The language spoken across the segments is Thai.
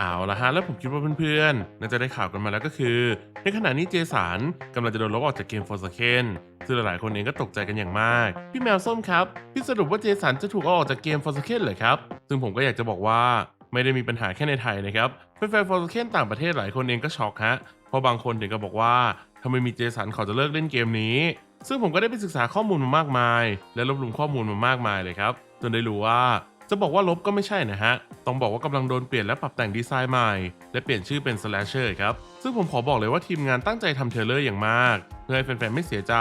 เอาละฮะแล้วผมคิดว่าเพื่อนๆ น่าจะได้ข่าวกันมาแล้วก็คือ ในขณะนี้เจสันกำลังจะโดนลบออกจากเกม f o r s a k e n ซึ่งหลายๆคนเองก็ตกใจกันอย่างมาก พี่แมวส้มครับ พี่สรุปว่าเจสันจะถูกเอาออกจากเกม f o r s a k e n เหรอครับ ซึ่งผมก็อยากจะบอกว่าไม่ได้มีปัญหาแค่ในไทยนะครับแฟนๆ f o r s a k e n ต่างประเทศหลายคนเองก็ช็อกฮะเพราะบางคนถึงก็บอกว่าทำไมมีเจสันเขาจะเลิกเล่นเกมนี้ ซึ่งผมก็ได้ไปศึกษาข้อมูลมามากมาย และรวบรวมข้อมูลมามากมายเลยครับจนได้รู้ว่า จะบอกว่าลบก็ไม่ใช่นะฮะ ต้องบอกว่ากำลังโดนเปลี่ยนและปรับแต่งดีไซน์ใหม่ และเปลี่ยนชื่อเป็น slasher ครับ ซึ่งผมขอบอกเลยว่าทีมงานตั้งใจทำเทเลอร์อย่างมาก เพื่อให้แฟนๆ ไม่เสียใจ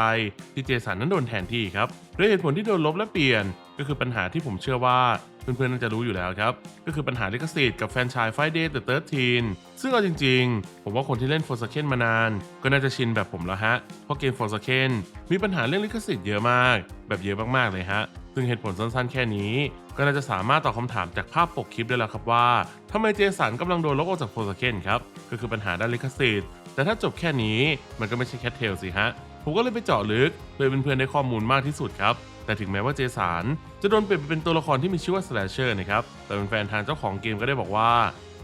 ที่เจสันนั้นโดนแทนที่ครับด้วยเหตุผลที่โดนลบและเปลี่ยน ก็คือปัญหาที่ผมเชื่อว่าเพื่อนๆ น่าจะรู้อยู่แล้วครับ ก็คือปัญหาลิขสิทธิ์กับแฟนชาย Friday the 13ซึ่งเอาจริงๆ ผมว่าคนที่เล่น f o r s a k e n มานาน ก็น่าจะชินแบบผมแล้วฮะ เพราะเกม f o r s a k e n มีปัญหาเรื่องลิขสิทธิ์เยอะมาก แบบเยอะมากๆเลยฮะ ซึ่งเหตุผลสั้นๆ แค่นี้ ก็น่าจะสามารถตอบคำถามจากภาพปกคลิปได้แล้วครับว่าทำไมเจสันกำลังโดนลบออกจาก f o r s a k e n ครับ ก็คือปัญหาด้านลิขสิทธิ์ แต่ถ้าจบแค่นี้มันก็ไม่ใช่แค่เทลสิฮะ ผมก็เลยไปเจาะลึกเพื่อให้เพื่อนๆได้ข้อมูลมากที่สุดครับแต่ถึงแม้ว่าเจสันจะโดนเปลี่ยนไปเป็นตัวละครที่มีชื่อว่า Slasher นะครับ แต่แฟนทางเจ้าของเกมก็ได้บอกว่า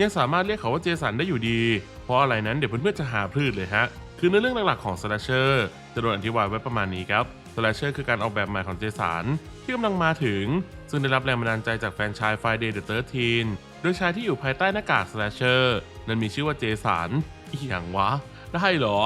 ยังสามารถเรียกเขาว่าเจสันได้อยู่ดี เพราะอะไรนั้นเดี๋ยวเพื่อนๆจะหาพืชเลยฮะ คือในเรื่องหลักๆของ Slasher จะโดนอธิบายไว้ประมาณนี้ครับ Slasher คือการออกแบบใหม่ของเจสัน ที่กำลังมาถึง ซึ่งได้รับแรงบันดาลใจจากแฟนชาย Friday the 13 โดยชายที่อยู่ภายใต้หน้ากาก Slasher นั้นมีชื่อว่าเจสันอีหยังวะ ได้เหรอ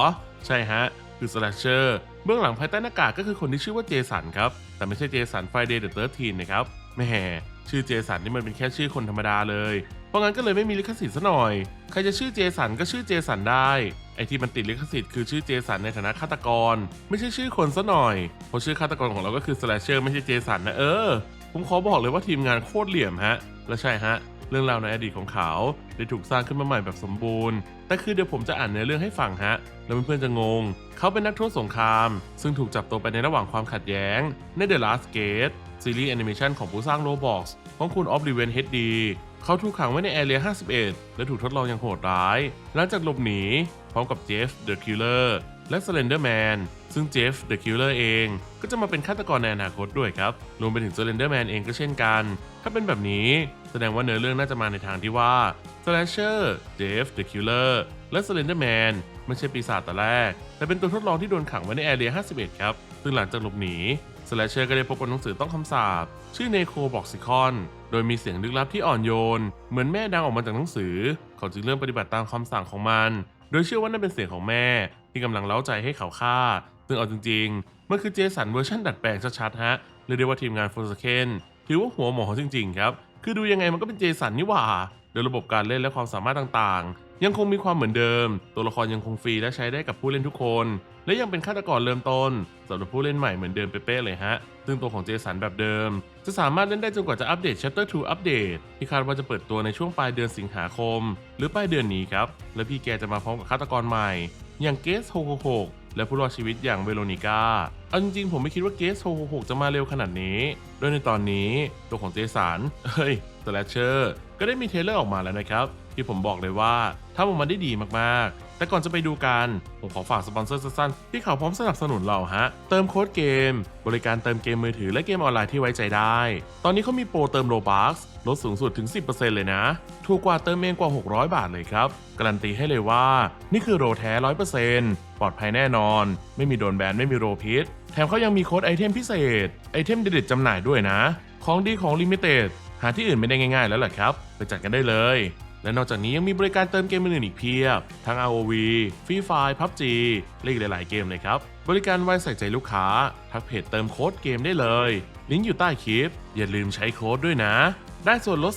ใช่ฮะ คือ Slasher เบื้องหลังภายใต้หน้ากากก็คือคนที่ชื่อว่าเจสันครับ แต่ไม่ใช่เจสัน Friday the 13 นะครับแหม่ชื่อเจสันนี่มันเป็นแค่ชื่อคนธรรมดาเลย เพราะงั้นก็เลยไม่มีลิขสิทธิ์ซะหน่อย ใครจะชื่อเจสันก็ชื่อเจสันได้ ไอที่มันติดลิขสิทธิ์คือชื่อเจสันในฐานะฆาตกร ไม่ใช่ชื่อคนซะหน่อย เพราะชื่อฆาตกรของเราก็คือ Slasher ไม่ใช่เจสันนะเออ ผมขอบอกเลยว่าทีมงานโคตรเหลี่ยมฮะ และใช่ฮะ เรื่องราวในอดีตของเขา ได้ถูกสร้างขึ้นมาใหม่แบบสมบูรณ์ แต่คือเดี๋ยวผมจะอ่านเนื้อเรื่องให้ฟังฮะ แล้วเพื่อนๆจะงง เขาเป็นนักโทษสงคราม ซึ่งถูกจับตัวไปในระหว่างความขัดแย้งใน The Last Gate ซีรีส์แอนิเมชันของผู้สร้าง Roblox ของคุณ o b l i v i o n HD เขาถูกขังไว้ในแอเรีย 51 และถูกทดลองอย่างโหดร้าย หลังจากหลบหนี พร้อมกับเจฟ The Killer และ Slender Man ซึ่งเจฟ The Killer เองก็จะมาเป็นฆาตกรในอนาคตด้วยครับ รวมไปถึง Slender Man เองก็เช่นกัน ถ้าเป็นแบบนี้แสดงว่าเนื้อเรื่องน่าจะมาในทางที่ว่า Slasher Jeff the Killer และ Slender Man ไม่ใช่ปีศาจแต่แรก แต่เป็นตัวทดลองที่โดนขังไว้ในแอเรีย 51 ครับ ซึ่งหลังจากหลบหนี Slasher ก็ได้พบกับหนังสือต้องคำสาปชื่อ Necro Boxicon โดยมีเสียงลึกลับที่อ่อนโยน เหมือนแม่ดังออกมาจากหนังสือ เขาจึงเริ่มปฏิบัติตามคำสั่งของมัน โดยเชื่อว่านั่นเป็นเสียงของแม่ ที่กำลังเล้าใจให้เขาฆ่า ซึ่งเอาจริงๆ มันคือเจสันเวอร์ชันดัดแปลงชัดๆฮะเรียกได้ว่าทีมงาน f o r s a k e n ถือว่าหัวหมอจริงๆครับ คือดูยังไงมันก็เป็นเจสันนี่หว่าโดยระบบการเล่นและความสามารถต่างๆ ยังคงมีความเหมือนเดิม ตัวละครยังคงฟรีและใช้ได้กับผู้เล่นทุกคน และยังเป็นฆาตกรเริ่มต้นสำหรับผู้เล่นใหม่เหมือนเดิมเป๊ะๆเลยฮะ ซึ่งตัวของเจสันแบบเดิม จะสามารถเล่นได้จนกว่าจะอัปเดต Chapter 2 อัปเดตที่คาดว่าจะเปิดตัวในช่วงปลายเดือนสิงหาคม หรือปลายเดือนนี้ครับ และพี่แกจะมาพร้อมกับฆาตกรใหม่ อย่างเกส666และผู้รอดชีวิตอย่างเวโรนิก้าเอาจริงๆผมไม่คิดว่าเกส666จะมาเร็วขนาดนี้ โดยในตอนนี้ตัวของเจสันเฮ้ยสแลชเชอร์ก็ได้มีเทเลอร์ออกมาแล้วนะครับ ที่ผมบอกเลยว่าทำออกมาได้ดีมากๆ แต่ก่อนจะไปดูกัน ผมขอฝากสปอนเซอร์สั้นๆ ที่เขาพร้อมสนับสนุนเราฮะ เติมโค้ดเกม บริการเติมเกมมือถือและเกมออนไลน์ที่ไว้ใจได้ ตอนนี้เขามีโปรเติมโ o บัคลดสูงสุดถึง 10%เลยนะ ถูกกว่าเติมเองกว่า 600 บาทเลยครับ การันตีให้เลยว่า นี่คือโรแท้ 100%ปลอดภัยแน่นอน ไม่มีโดนแบนไม่มีโรพิษ แถมเขายังมีโค้ดไอเทมพิเศษ ไอเทมเด็ดๆจำหน่ายด้วยนะ ของดีของลิมิเต็ดหาที่อื่นไม่ได้ง่ายๆแล้วแหละครับ ไปจัดกันได้เลย และนอกจากนี้ยังมีบริการเติมเกมอื่นอีกเพียบ ทั้ง ROV Free Fire PUBG และอีกหลาย ๆ เกมเลยครับ บริการไว้ใส่ใจลูกค้า ทักเพจเติมโค้ดเกมได้เลย ลิงก์อยู่ใต้คลิป อย่าลืมใช้โค้ดด้วยนะ ได้ส่วนลด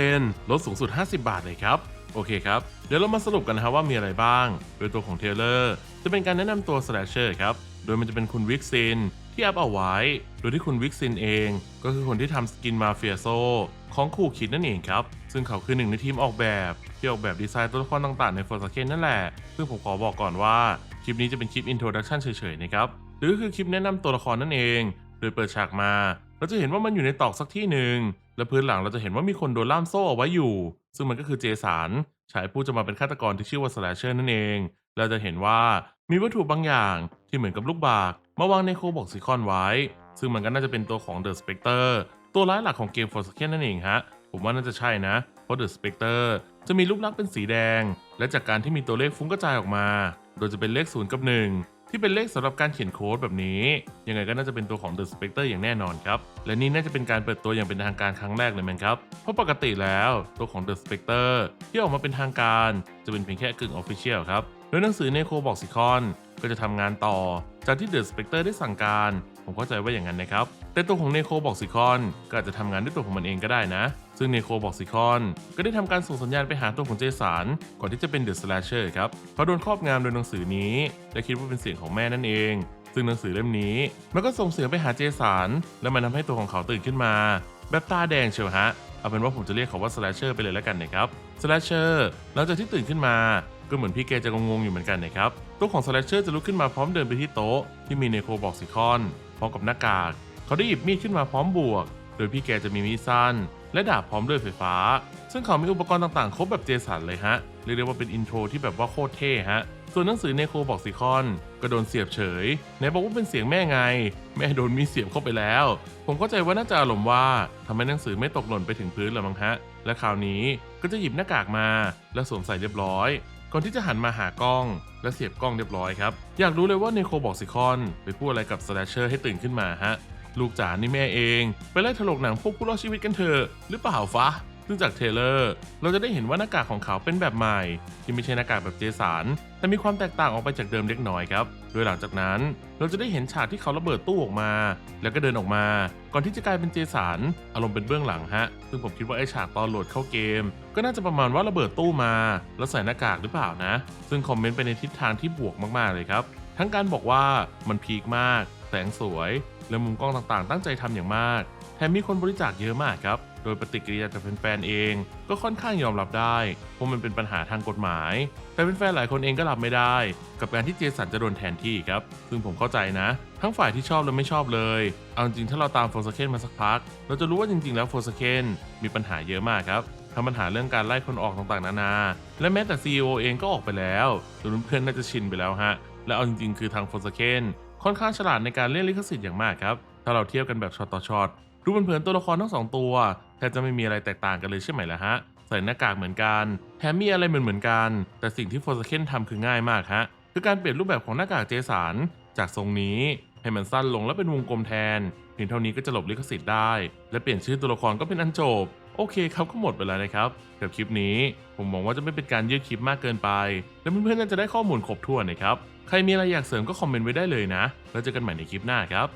3%ลดสูงสุด 50 บาทเลยครับ โอเคครับ เดี๋ยวเรามาสรุปกันนะว่ามีอะไรบ้าง โดยตัวของเทเลอร์จะเป็นการแนะนำตัว Slasher ครับ โดยมันจะเป็นคุณวิกซินที่อัพเอาไว้ โดยที่คุณวิกซินเอง ก็คือคนที่ทำสกินมาเฟียโซ ของคู่คิดนั่นเองครับ ซึ่งเขาคือหนึ่งในทีมออกแบบที่ออกแบบดีไซน์ตัวละครต่างๆใน f o r s a k e n นั่นแหละ ซึ่งผมขอบอกก่อนว่า คลิปนี้จะเป็นคลิป introduction เฉยๆนะครับ หรือคือคลิปแนะนำตัวละครนั่นเอง โดยเปิดฉากมา เราจะเห็นว่ามันอยู่ในตอกสักที่หนึ่ง และพื้นหลังเราจะเห็นว่ามีคนโดนล่ามโซ่เอาไว้อยู่ ซึ่งมันก็คือเจสันชายผู้จะมาเป็นฆาตกรที่ชื่อว่า Slasher นั่นเอง เราจะเห็นว่ามีวัตถุบางอย่างที่เหมือนกับลูกบากมาวางในโคบอกซิคอนไว้ ซึ่งมันก็น่าจะเป็นตัวของ The Spectre ตั ตัวร้ายหลักของเกม f o r s a k e n นั่นเองฮะ ผมว่าน่าจะใช่นะ เพราะ The Spectre จะมีรูปลักษณ์เป็นสีแดง และจากการที่มีตัวเลขฟุ้งกระจายออกมา โดยจะเป็นเลข0กับ 1 ที่เป็นเลขสำหรับการเขียนโค้ดแบบนี้ ยังไงก็น่าจะเป็นตัวของ The Spectre อย่างแน่นอนครับ และนี่น่าจะเป็นการเปิดตัวอย่างเป็นทางการครั้งแรกเลยมั้งครับ เพราะปกติแล้วตัวของ The Spectre ที่ออกมาเป็นทางการจะเป็นเพียงแค่กึ่ง Official ครับโดยหนังสือ Necro Boxicon ก็จะทำงานต่อ จากที่ The Spectre ได้สั่งการ ผมเข้าใจว่าอย่างนั้นนะครับ แต่ตัวของ Necro Boxicon ก็อาจจะทำงานด้วยตัวของมันเองก็ได้นะ ซึ่ง Necro Boxicon ก็ได้ทำการส่งสัญญาณไปหาตัวของเจสันก่อนที่จะเป็น The Slasher ครับเขาโดนครอบงำโดยหนังสือนี้ และคิดว่าเป็นเสียงของแม่นั่นเอง ซึ่งหนังสือเล่มนี้ มันก็ส่งเสียงไปหาเจสันและมันทำให้ตัวของเขาตื่นขึ้นมา แบบตาแดงเชียวฮะเอาเป็นว่าผมจะเรียกเขาว่า Slasher ไปเลยแล้วกันนะครับ Slasher หลังจากที่ตื่นขึ้นมาก็เหมือนพี่แกจะงงๆอยู่เหมือนกันนะครับ ตัวของ Slasher จะลุกขึ้นมาพร้อมเดินไปที่โต๊ะ ที่มีเนโคบอกซิคอน ร้อมกับหน้ากาก เขาได้หยิบมีดขึ้นมาพร้อมบวก โดยพี่แกจะมีมีดสั้น และดาบพร้อมด้วยไฟฟ้า ซึ่งเขามีอุปกรณ์ต่างๆ ครบแบบเจสันเลยฮะ เรียกได้ว่าเป็นอินโทรที่แบบว่าโคตรเท่ฮะ ส่วนหนังสือเนโคบอกซิคอนก็โดนเสียบเฉยไหนบอกว่าเป็นเสียงแม่ไง แม่โดนมีดเสียบเข้าไปแล้ว ผมเข้าใจว่าน่าจะอารมณ์ว่าทำให้หนังสือไม่ตกหล่นไปถึงพื้นแล้วมั้งฮะ และคราวนี้ ก็จะหยิบหน้ากากมา แล้วสวมใส่เรียบร้อย ก่อนที่จะหันมาหากล้อง และเสียบกล้องเรียบร้อยครับ อยากรู้เลยว่าเนโคบอกซิคอนไปพูดอะไรกับสแลชเชอร์ให้ตื่นขึ้นมาฮะ ลูกจ๋านี่แม่เอง ไปไล่ถลกหนังพวกผู้รอดชีวิตกันเถอะหรือเปล่าฟะซึ่งจากเทเลอร์ เราจะได้เห็นว่าหน้ากากของเขาเป็นแบบใหม่ ที่ไม่ใช่หน้ากากแบบเจสันแต่มีความแตกต่างออกไปจากเดิมเล็กน้อยครับ โดยหลังจากนั้นเราจะได้เห็นฉากที่เขาระเบิดตู้ออกมา แล้วก็เดินออกมา ก่อนที่จะกลายเป็นเจสันอารมณ์เป็นเบื้องหลังฮะ ซึ่งผมคิดว่าไอ้ฉากตอนโหลดเข้าเกม ก็น่าจะประมาณว่าระเบิดตู้มา แล้วใส่หน้ากากหรือเปล่านะ ซึ่งคอมเมนต์ไปในทิศทางที่บวกมากๆเลยครับ ทั้งการบอกว่ามันพีคมาก แสงสวย และมุมกล้องต่างๆ ตั้งใจทำอย่างมาก แถมมีคนบริจาคเยอะมากครับ โดยปฏิกิริยาจากแฟนๆเอง ก็ค่อนข้างยอมรับได้เพราะมันเป็นปัญหาทางกฎหมาย แต่แฟนๆหลายคนเองก็รับไม่ได้ กับการที่เจสันจะโดนแทนที่ครับ ซึ่งผมเข้าใจนะ ทั้งฝ่ายที่ชอบและไม่ชอบเลย เอาจริงถ้าเราตามโฟร์สเคนมาสักพัก เราจะรู้ว่าจริงๆ แล้วโฟร์สเคนมีปัญหาเยอะมากครับทั้งปัญหาเรื่องการไล่คนออกต่างๆ นานา และแม้แต่ CEO เองก็ออกไปแล้วจนเพื่อนน่าจะชินไปแล้วฮะ และเอาจริงๆ คือทางโฟร์สเคนค่อนข้างฉลาดในการเล่นลิขสิทธิ์อย่างมากครับ ถ้าเราเทียบกันแบบช็อตต่อช็อตดูเผินๆตัวละครทั้งสองตัว บจะไม่มีอะไรแตกต่างกันเลยใช่ไหมล่ะฮะ ใส่หน้ากากเหมือนกันแถมมีอะไรเหมือนเหมือนกัน แต่สิ่งที่โฟร์สเคนทำคือง่ายมากฮะคือการเปลี่ยนรูปแบบของหน้ากากเจสันจากทรงนี้ให้มันสั้นลงและเป็นวงกลมแทน เพียงเท่านี้ก็จะหลบลิขสิทธิ์ได้ และเปลี่ยนชื่อตัวละครก็เป็นอันจบ โอเคครับก็หมดไปแล้วนะครับกับคลิปนี้ผมหวังว่าจะไม่เป็นการยืดคลิปมากเกินไป และเพื่อนๆน่าจะได้ข้อมูลครบถ้วนนะครับ ใครมีอะไรอยากเสริมก็คอมเมนต์ไว้ได้เลยนะ แล้วเจอกันใหม่ในคลิปหน้าครับ